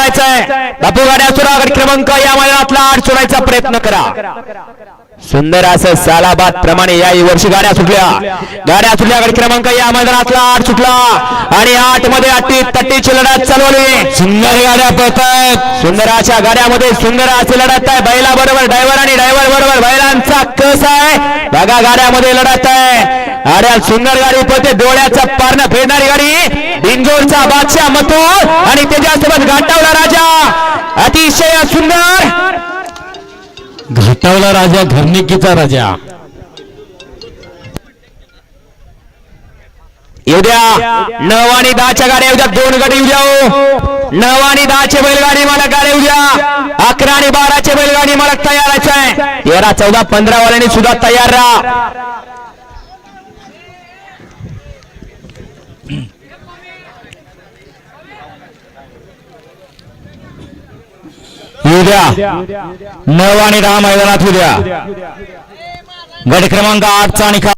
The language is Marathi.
करायचंय. बापू गाड्या सुरागड क्रमांक या मैदानातला आठ सोडायचा प्रयत्न करा. सुंदर असं सालाबाद प्रमाणे या वर्षी गाड्या सुटल्या. गाड्या सुटल्या गड क्रमांक या मैदानातला आठ सुटला. आणि आठमध्ये अट्टी तट्टीची लढत चालवली. सुंदर गाड्या पळतात सुंदर अशा गाड्यामध्ये सुंदर अशी लढत आहे. बैला बरोबर ड्रायव्हर आणि ड्रायव्हर बरोबर बैलांचा कस आहे? बघा गाड्यामध्ये लढत आहे. गाड्या सुंदर गाडी पळते डोळ्याचा पारणं फेडणारी गाडी बिंजोरचा बादशाह मथुर आणि त्याच्यासोबत घाटावला राजा अतिशय सुंदर. घाटावला राजा घरनिकीचा राजा. उद्या नऊ आणि दहाच्या गाड्या उद्या दोन गाडी उद्या हो. नऊ आणि दहाचे बैलगाडी मला गाड्या उद्या अकरा आणि बाराचे बैलगाडी मला तयारच आहे तेरा चौदा पंधरा वाल्यांनी सुद्धा तयार राहा. उद्या नव आणि दहा मैदानात उद्या गट क्रमांक आठचा निकाल.